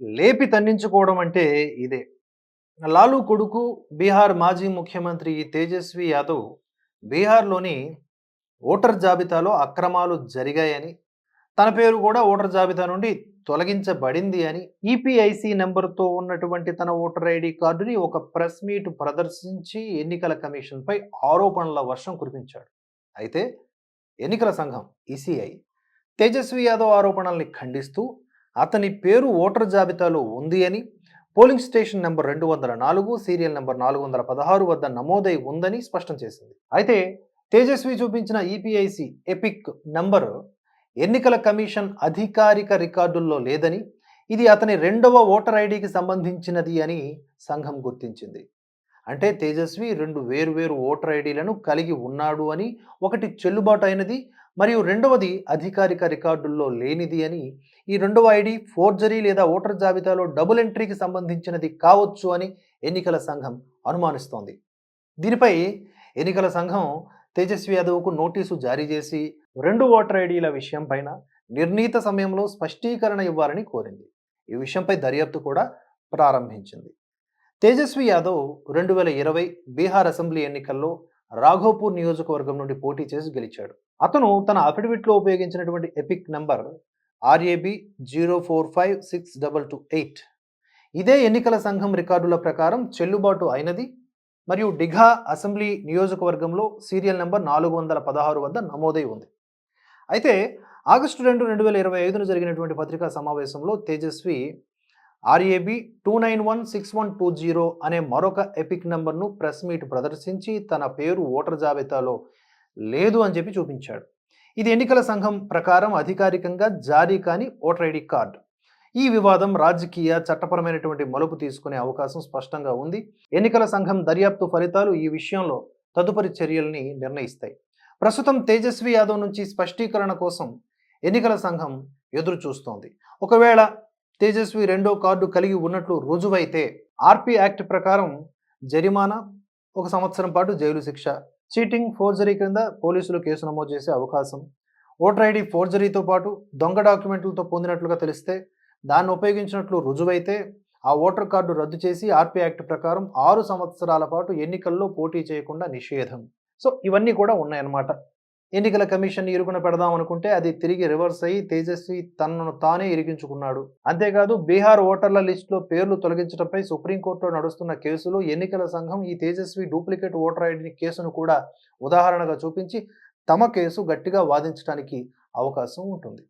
లేపి తన్నించుకోవడం అంటే ఇదే. లాలూ కొడుకు బీహార్ మాజీ ముఖ్యమంత్రి తేజస్వి యాదవ్ బీహార్లోని ఓటర్ జాబితాలో అక్రమాలు జరిగాయని తన పేరు కూడా ఓటర్ జాబితా నుండి తొలగించబడింది అని ఈపీఐసి నెంబర్తో ఉన్నటువంటి తన ఓటర్ ఐడి కార్డుని ఒక ప్రెస్ మీట్ ప్రదర్శించి ఎన్నికల కమిషన్పై ఆరోపణల వర్షం కురిపించాడు. అయితే ఎన్నికల సంఘం ఈసీఐ తేజస్వి యాదవ్ ఆరోపణల్ని ఖండిస్తూ అతని పేరు ఓటర్ జాబితాలో ఉంది అని పోలింగ్ స్టేషన్ నెంబర్ రెండు వందల నాలుగు సీరియల్ నెంబర్ నాలుగు వందల పదహారు వద్ద నమోదై ఉందని స్పష్టం చేసింది. అయితే తేజస్వి చూపించిన ఈపీఐసి ఎపిక్ నంబర్ ఎన్నికల కమిషన్ అధికారిక రికార్డుల్లో లేదని ఇది అతని రెండవ ఓటర్ ఐడికి సంబంధించినది అని సంఘం గుర్తించింది. అంటే తేజస్వి రెండు వేరువేరు ఓటర్ ఐడీలను కలిగి ఉన్నాడు అని ఒకటి చెల్లుబాటు అయినది మరియు రెండవది అధికారిక రికార్డుల్లో లేనిది అని. ఈ రెండవ ఐడి ఫోర్జరీ లేదా ఓటర్ జాబితాలో డబుల్ ఎంట్రీకి సంబంధించినది కావచ్చు అని ఎన్నికల సంఘం అనుమానిస్తోంది. దీనిపై ఎన్నికల సంఘం తేజస్వి యాదవ్కు నోటీసు జారీ చేసి రెండు ఓటర్ ఐడీల విషయం పైన నిర్ణీత సమయంలో స్పష్టీకరణ ఇవ్వాలని కోరింది. ఈ విషయంపై దర్యాప్తు కూడా ప్రారంభించింది. తేజస్వి యాదవ్ రెండు వేల ఇరవై బీహార్ అసెంబ్లీ ఎన్నికల్లో రాఘోపూర్ నియోజకవర్గం నుండి పోటీ చేసి గెలిచాడు. అతను తన అఫిడవిట్లో ఉపయోగించినటువంటి EPIC number RAB zero four five six double two eight. ఇదే ఎన్నికల సంఘం రికార్డుల ప్రకారం చెల్లుబాటు అయినది మరియు డిఘా అసెంబ్లీ నియోజకవర్గంలో సీరియల్ నెంబర్ నాలుగు వందల పదహారు వద్ద నమోదై ఉంది. అయితే ఆగస్టు రెండు రెండు వేల ఇరవై ఐదున జరిగినటువంటి పత్రికా సమావేశంలో Tejashwi RAB two nine one six one two zero అనే మరొక ఎపిక్ నెంబర్ను ప్రెస్ మీట్ ప్రదర్శించి తన పేరు ఓటర్ జాబితాలో లేదు అని చెప్పి చూపించాడు. ఇది ఎన్నికల సంఘం ప్రకారం అధికారికంగా జారీ కాని ఓటర్ ఐడి కార్డు. ఈ వివాదం రాజకీయ చట్టపరమైనటువంటి మలుపు తీసుకునే అవకాశం స్పష్టంగా ఉంది. ఎన్నికల సంఘం దర్యాప్తు ఫలితాలు ఈ విషయంలో తదుపరి చర్యల్ని నిర్ణయిస్తాయి. ప్రస్తుతం తేజస్వి యాదవ్ నుంచి స్పష్టీకరణ కోసం ఎన్నికల సంఘం ఎదురు చూస్తోంది ఒకవేళ తేజస్వి రెండో కార్డు కలిగి ఉన్నట్లు రుజువైతే ఆర్పి యాక్ట్ ప్రకారం జరిమానా ఒక సంవత్సరం పాటు జైలు శిక్ష. చీటింగ్ ఫోర్జరీ కింద పోలీసులు కేసు నమోదు చేసే అవకాశం. ఓటర్ ఐడి ఫోర్జరీతో పాటు దొంగ డాక్యుమెంట్లతో పొందినట్లుగా తెలిస్తే దాన్ని ఉపయోగించినట్లు రుజువైతే ఆ ఓటర్ కార్డు రద్దు చేసి ఆర్పీ యాక్ట్ ప్రకారం ఆరు సంవత్సరాల పాటు ఎన్నికల్లో పోటీ చేయకుండా నిషేధం. సో ఇవన్నీ కూడా ఉన్నాయన్నమాట. ఎన్నికల కమిషన్ ఇరుగున పెడదాం అనుకుంటే అది తిరిగి రివర్స్ అయ్యి తేజస్వి తనను తానే ఇరిగించుకున్నాడు అంతేకాదు బీహార్ ఓటర్ల లిస్టులో పేర్లు తొలగించడంపై సుప్రీంకోర్టులో నడుస్తున్న కేసులో ఎన్నికల సంఘం ఈ తేజస్వి డూప్లికేట్ ఓటర్ ఐడి కేసును కూడా ఉదాహరణగా చూపించి తమ కేసు గట్టిగా వాదించడానికి అవకాశం ఉంటుంది.